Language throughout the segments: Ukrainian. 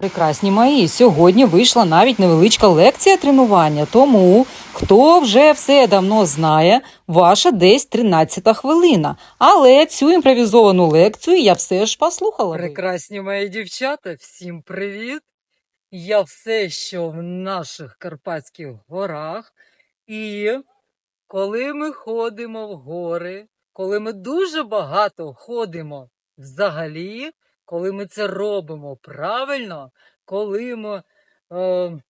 Прекрасні мої, сьогодні вийшла навіть невеличка лекція тренування, тому хто вже все давно знає, ваша десь 13 хвилина. Але цю імпровізовану лекцію я все ж послухала. Прекрасні мої дівчата, всім привіт! Я все ще в наших Карпатських горах. І коли ми ходимо в гори, коли ми дуже багато ходимо взагалі, коли ми це робимо правильно, коли ми е,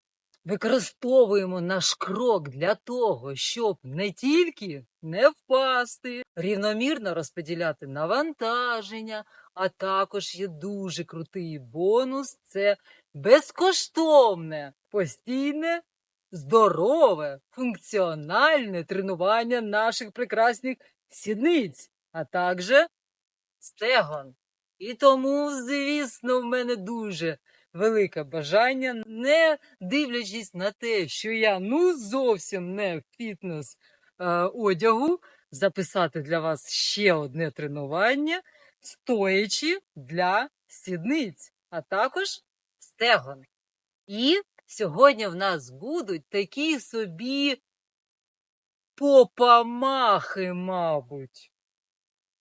використовуємо наш крок для того, щоб не тільки не впасти, рівномірно розподіляти навантаження, а також є дуже крутий бонус це безкоштовне, постійне, здорове, функціональне тренування наших прекрасних сідниць, а також стегон. І тому, звісно, в мене дуже велике бажання, не дивлячись на те, що я ну зовсім не в фітнес е, одягу, записати для вас ще одне тренування, стоячи для сідниць, а також стегон. І сьогодні в нас будуть такі собі попамахи, мабуть.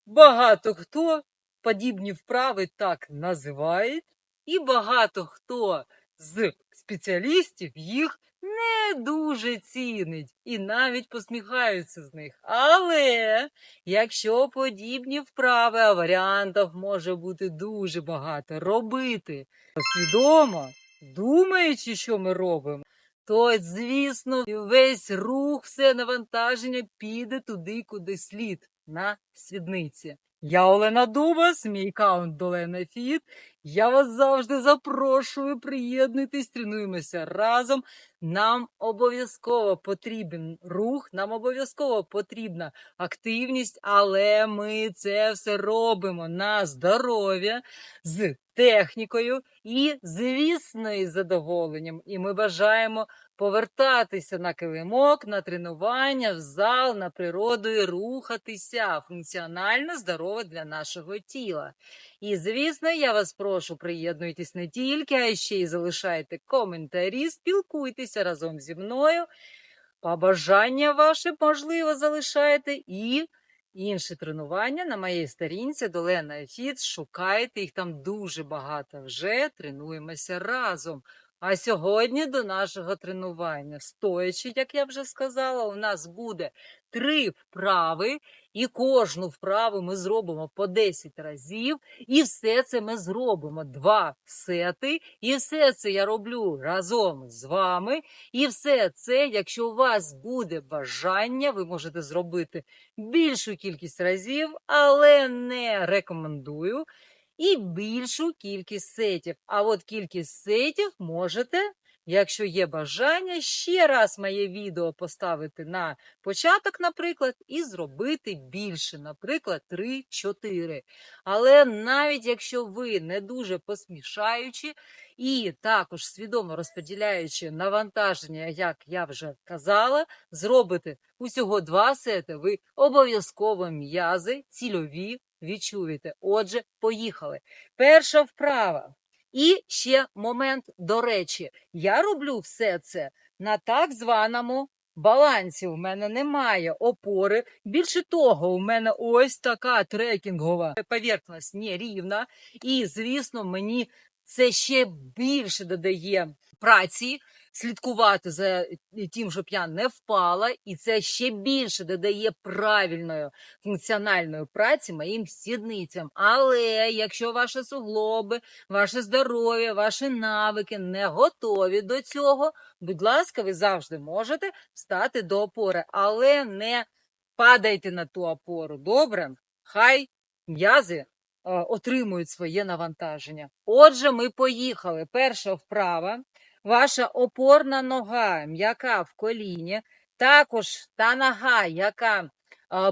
Багато хто подібні вправи так називають, і багато хто з спеціалістів їх не дуже цінить і навіть посміхаються з них. Але якщо подібні вправи, а варіантів може бути дуже багато, робити свідомо, думаючи, що ми робимо, то, звісно, весь рух, все навантаження піде туди, куди слід, на свідниці. Я Олена Дубас, мій каунт Долена Фіт. Я вас завжди запрошую, приєднуйтесь, тренуємося разом. Нам обов'язково потрібен рух, нам обов'язково потрібна активність, але ми це все робимо на здоров'я з технікою і, звісно, із задоволенням. І ми бажаємо повертатися на килимок, на тренування, в зал, на природу і рухатися функціонально здорово для нашого тіла. І, звісно, я вас прошу, приєднуйтесь не тільки, а ще й залишайте коментарі, спілкуйтеся разом зі мною. Побажання ваше, можливо, залишайте і інші тренування на моїй сторінці Долена Фіт. Шукайте їх там дуже багато. Вже тренуємося разом. А сьогодні до нашого тренування, стоячи, як я вже сказала, у нас буде три вправи, і кожну вправу ми зробимо по 10 разів, і все це ми зробимо два сети, і все це я роблю разом з вами. І все це, якщо у вас буде бажання, ви можете зробити більшу кількість разів, але не рекомендую і більшу кількість сетів. А от кількість сетів можете, якщо є бажання, ще раз моє відео поставити на початок, наприклад, і зробити більше, наприклад, 3-4. Але навіть якщо ви не дуже посмішаючи і також свідомо розподіляючи навантаження, як я вже казала, зробите усього два сети, ви обов'язково м'язи цільові відчуєте. Отже, поїхали. Перша вправа. І ще момент, до речі, я роблю все це на так званому балансі. У мене немає опори. Більше того, у мене ось така трекінгова поверхність нерівна. І, звісно, мені це ще більше додає праці слідкувати за тим, щоб я не впала, і це ще більше додає правильної функціональної праці моїм сідницям. Але якщо ваші суглоби, ваше здоров'я, ваші навики не готові до цього, будь ласка, ви завжди можете встати до опори, але не падайте на ту опору. Добре? Хай м'язи е, отримують своє навантаження. Отже, ми поїхали. Перша вправа. Ваша опорна нога, м'яка в коліні, також та нога, яка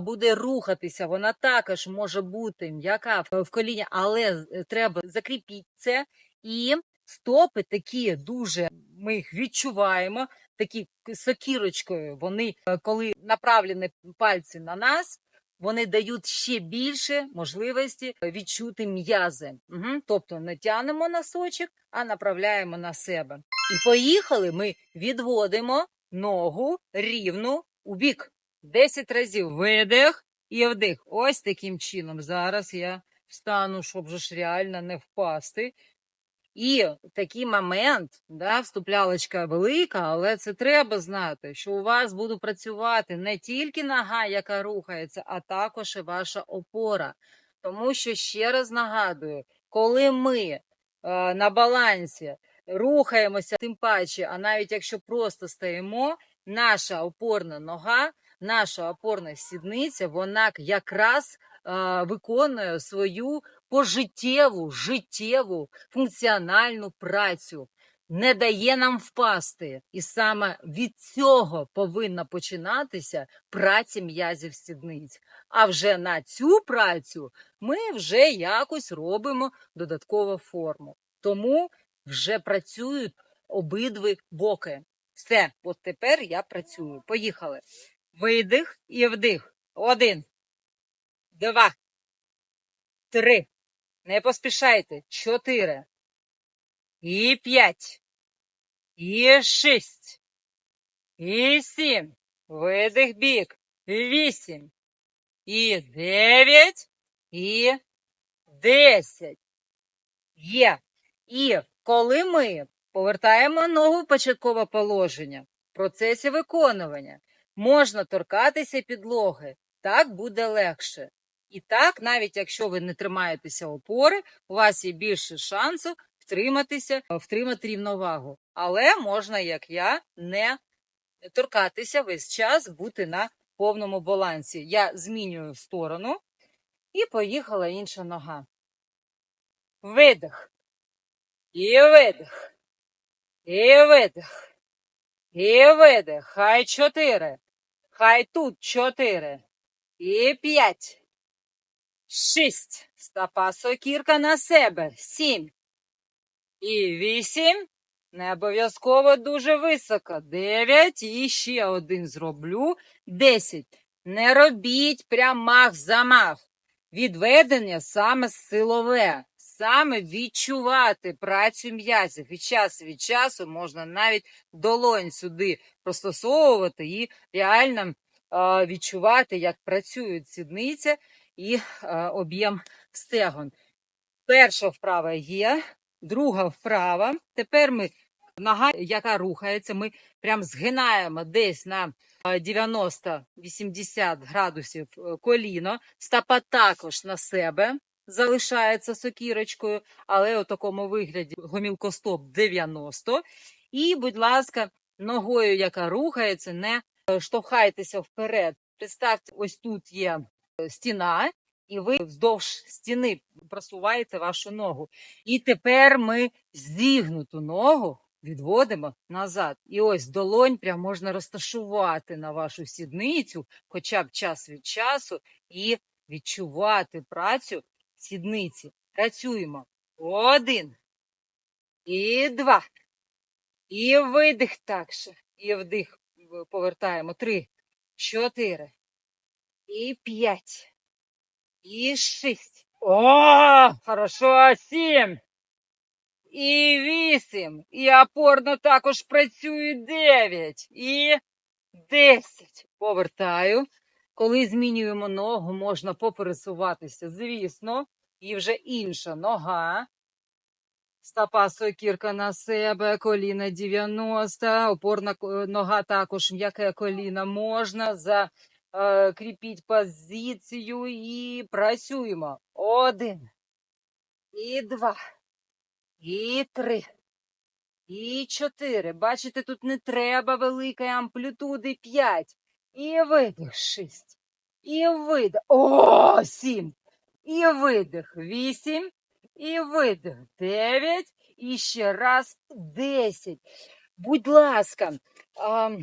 буде рухатися, вона також може бути м'яка в, коліні, але треба закріпіть це. І стопи такі дуже, ми їх відчуваємо, такі сокірочкою. Вони, е, коли направлені пальці на нас, вони дають ще більше можливості відчути м'язи. Угу. Тобто не тянемо носочок, а направляємо на себе. І поїхали. Ми відводимо ногу рівну у бік. 10 разів видих і вдих. Ось таким чином. Зараз я встану, щоб ж реально не впасти. І такий момент, да, вступлялочка велика, але це треба знати, що у вас буде працювати не тільки нога, яка рухається, а також і ваша опора. Тому що ще раз нагадую, коли ми е, на балансі рухаємося, тим паче, а навіть якщо просто стоїмо, наша опорна нога, наша опорна сідниця, вона якраз е, виконує свою пожиттєву, життєву, функціональну працю, не дає нам впасти. І саме від цього повинна починатися праця м'язів сідниць. А вже на цю працю ми вже якось робимо додаткову форму. Тому вже працюють обидві боки. Все, от тепер я працюю. Поїхали. Видих і вдих. Один, два, три. Не поспішайте. Чотири. І п'ять. І шість. І сім. Видих бік. Вісім. І дев'ять. І десять. Є. І коли ми повертаємо ногу в початкове положення в процесі виконування, можна торкатися підлоги. Так буде легше. І так, навіть якщо ви не тримаєтеся опори, у вас є більше шансу втриматися, втримати рівновагу. Але можна, як я, не торкатися весь час, бути на повному балансі. Я змінюю сторону і поїхала інша нога. Видих. І видих. І видих. І видих. Хай чотири. Хай тут чотири. І п'ять. Шість. Стопа сокірка на себе. Сім. І вісім. Не обов'язково дуже високо. Дев'ять. І ще один зроблю. Десять. Не робіть прям мах-замах. Відведення саме силове. Саме відчувати працю м'язів. І час від часу можна навіть долонь сюди простосовувати і реально е, відчувати, як працюють сідниця і е, об'єм стегон. Перша вправа є, друга вправа. Тепер ми нога, яка рухається, ми прям згинаємо десь на е, 90-80 градусів е, коліно, стопа також на себе залишається сокірочкою, але у такому вигляді гомілкостоп 90. І, будь ласка, ногою, яка рухається, не е, штовхайтеся вперед. Представте, ось тут є е, стіна, і ви вздовж стіни просуваєте вашу ногу. І тепер ми зігнуту ногу відводимо назад. І ось долонь прям можна розташувати на вашу сідницю, хоча б час від часу, і відчувати працю сідниці. Працюємо. Один. І два. І видих також. І вдих повертаємо. Три, чотири. І п'ять. І шість. О, хорошо. Сім. І вісім. І опорно також працює дев'ять. І десять. Повертаю. Коли змінюємо ногу, можна попересуватися, звісно. І вже інша нога. Стопа сокірка на себе, коліна 90, опорна нога також м'яке коліна можна. Закріпіть позицію і працюємо. Один. І два. І три. І чотири. Бачите, тут не треба великої амплітуди. П'ять. І видих. Шість. І видих. О, сім. І видих. Вісім. І видих. Дев'ять. І ще раз десять. Будь ласка, а,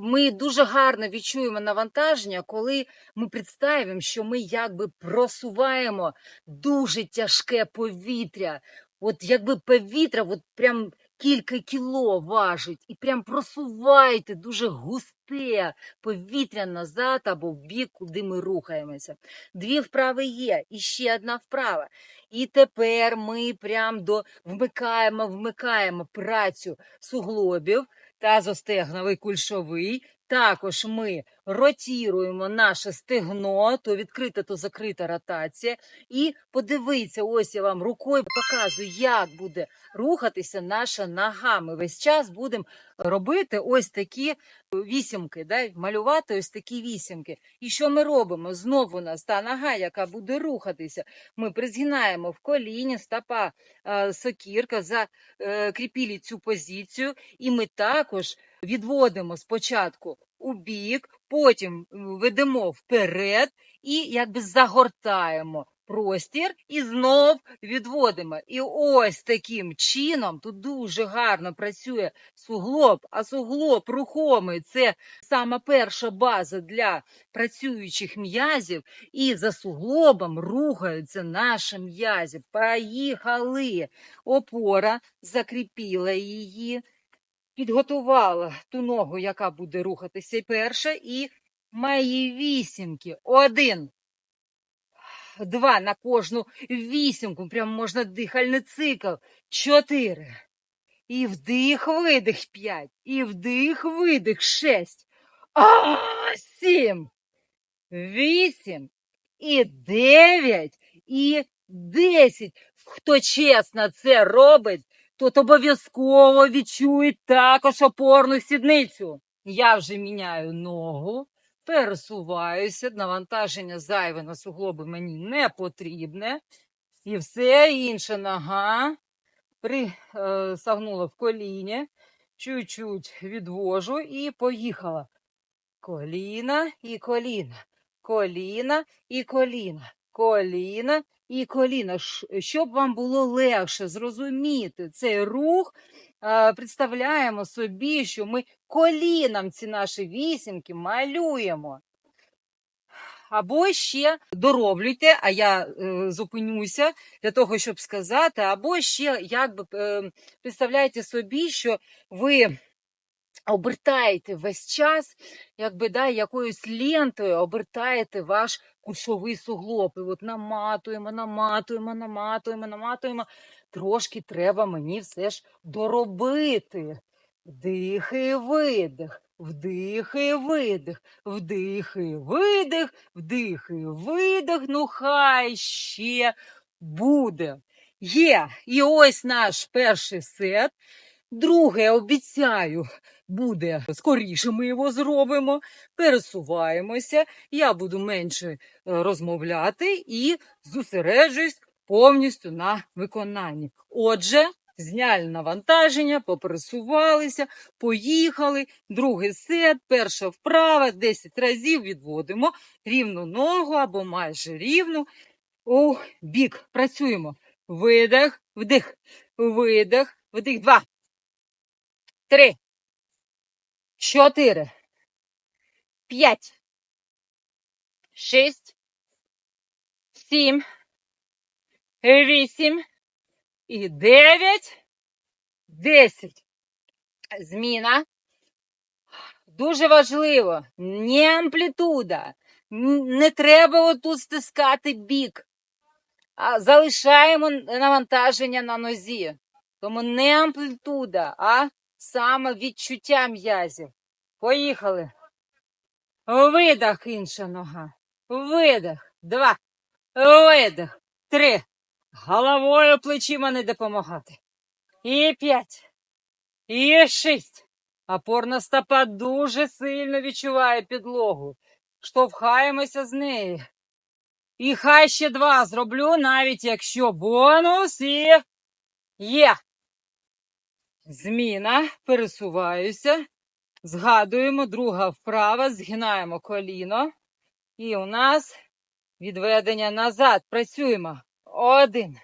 ми дуже гарно відчуємо навантаження, коли ми представимо, що ми якби просуваємо дуже тяжке повітря. От якби повітря от прям кілька кіло важить, і прям просувайте дуже густе повітря назад або в бік, куди ми рухаємося. Дві вправи є, і ще одна вправа. І тепер ми прям до вмикаємо, вмикаємо працю суглобів, тазостегновий кульшовий. Також ми ротіруємо наше стегно, то відкрита, то закрита ротація. І подивіться, ось я вам рукою показую, як буде рухатися наша нога. Ми весь час будемо робити ось такі вісімки, да? малювати ось такі вісімки. І що ми робимо? Знову у нас та нога, яка буде рухатися. Ми призгинаємо в коліні, стопа е, сокірка, закріпили цю позицію, і ми також відводимо спочатку у бік, потім ведемо вперед і якби загортаємо простір і знов відводимо. І ось таким чином тут дуже гарно працює суглоб, а суглоб рухомий це сама перша база для працюючих м'язів, і за суглобом рухаються наші м'язи. Поїхали. Опора закріпила її підготувала ту ногу, яка буде рухатися перша, і мої вісімки. Один, два на кожну вісімку. Прям можна дихальний цикл. Чотири. І вдих, видих п'ять. І вдих, видих шесть. А, сім. Вісім. І дев'ять. І десять. Хто чесно це робить, тот обов'язково відчує також опорну сідницю. Я вже міняю ногу, пересуваюся, навантаження зайве на суглоби мені не потрібне. І все інша нога присагнула в коліні, чуть-чуть відвожу і поїхала. Коліна і коліна, коліна і коліна, коліна і коліна. Щоб вам було легше зрозуміти цей рух, представляємо собі, що ми коліном ці наші вісімки малюємо. Або ще дороблюйте, а я е, зупинюся для того, щоб сказати, або ще якби е, представляйте собі, що ви обертаєте весь час, якби да, якоюсь лентою обертаєте ваш кульшовий суглоб. І от наматуємо, наматуємо, наматуємо, наматуємо. Трошки треба мені все ж доробити. Вдих і видих, вдих і видих, вдих і видих, вдих і видих. Ну хай ще буде. Є. І ось наш перший сет. Друге, обіцяю, буде скоріше. Ми його зробимо. Пересуваємося. Я буду менше е, розмовляти і зосереджуюсь повністю на виконанні. Отже, зняли навантаження, попересувалися, поїхали. Другий сет, перша вправа, 10 разів відводимо рівну ногу або майже рівну. У бік працюємо. Видих, вдих, видих, вдих. Два. Три. Чотири. П'ять. Шість. Сім. Вісім. І дев'ять. Десять. Зміна. Дуже важливо. Не амплітуда. Не треба отут стискати бік. А залишаємо навантаження на нозі. Тому не амплітуда, а саме відчуття м'язів. Поїхали. Видих інша нога. Видих. Два. Видих. Три. Головою плечима не допомагати. І п'ять. І шість. Опорна стопа дуже сильно відчуває підлогу. Штовхаємося з неї. І хай ще два зроблю, навіть якщо бонус і є. Зміна, пересуваюся. Згадуємо, друга вправа, згинаємо коліно. І у нас відведення назад. Працюємо. Один.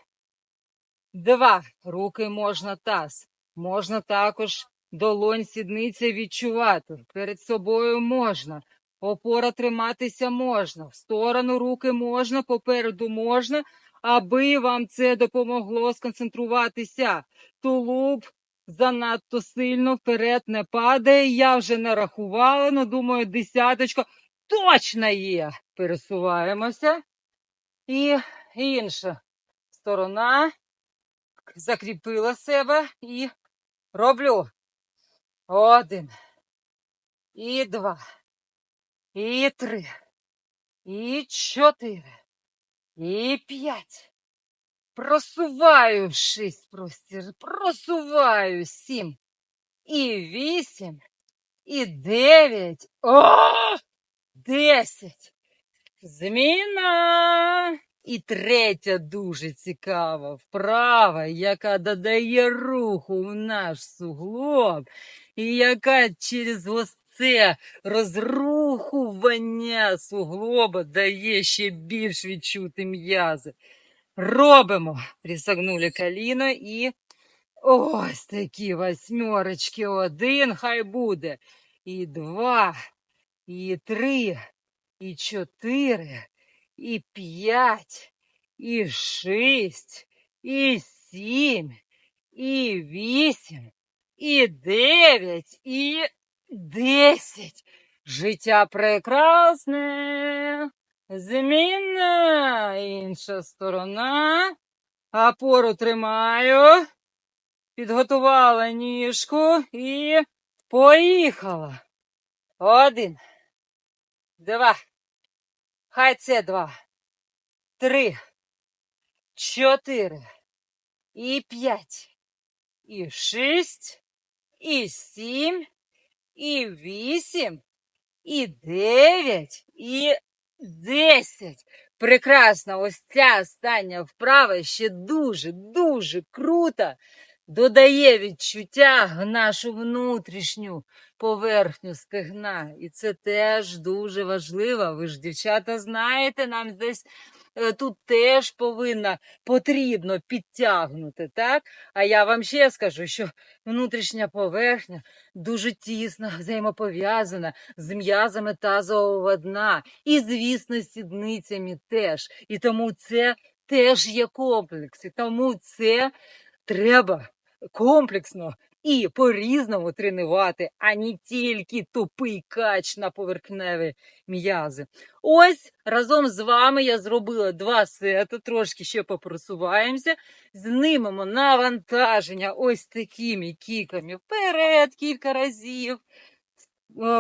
Два. Руки можна таз. Можна також долонь сідниці відчувати. Перед собою можна. Опора триматися можна. В сторону руки можна, попереду можна, аби вам це допомогло сконцентруватися. Тулуб занадто сильно вперед не падає. Я вже нарахувала, ну думаю, десяточка точно є. Пересуваємося. І інша сторона закріпила себе і роблю. Один. І два. І три. І чотири. І п'ять. Просуваю шість простір. Просуваю сім. І вісім. І дев'ять. О! Десять. Зміна. І третя дуже цікава вправа, яка додає руху в наш суглоб, і яка через ось це розрухування суглоба дає ще більш відчути м'язи. Робимо. Присогнули коліно і ось такі восьмерочки. Один, хай буде. І два, і три, і чотири, і п'ять, і шість, і сім, і вісім, і дев'ять, і десять. Життя прекрасне. Змінна інша сторона. Опору тримаю. Підготувала ніжку і поїхала. Один. Два. Хай це два. Три. Чотири. І п'ять. І шість. І сім. І вісім. І дев'ять. І десять. Прекрасно, ось ця остання вправа ще дуже, дуже круто додає відчуття нашу внутрішню поверхню стегна. І це теж дуже важливо. Ви ж, дівчата, знаєте, нам десь тут теж повинна потрібно підтягнути, так? А я вам ще скажу, що внутрішня поверхня дуже тісно взаємопов'язана з м'язами тазового дна. І, звісно, сідницями теж. І тому це теж є комплекс. І тому це треба комплексно і по-різному тренувати, а не тільки тупий кач на поверхневі м'язи. Ось разом з вами я зробила два сети, трошки ще попросуваємося, знімемо навантаження ось такими кіками вперед кілька разів,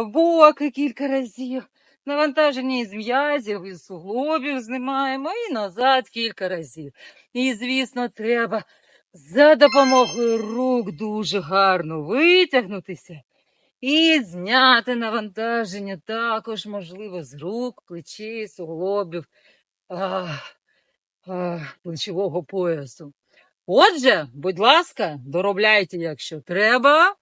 боки кілька разів. Навантаження із м'язів, із суглобів знімаємо і назад кілька разів. І, звісно, треба за допомогою рук дуже гарно витягнутися і зняти навантаження також можливо з рук, плечей, суглобів, а, а, плечового поясу. Отже, будь ласка, доробляйте, якщо треба.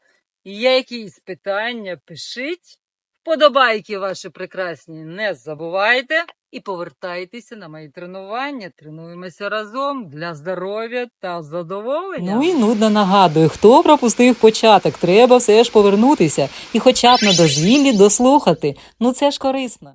Якісь питання, пишіть. Вподобайки ваші прекрасні не забувайте і повертайтеся на мої тренування. Тренуємося разом для здоров'я та задоволення. Ну і нудно нагадую, хто пропустив початок, треба все ж повернутися і хоча б на дозвіллі дослухати. Ну це ж корисно.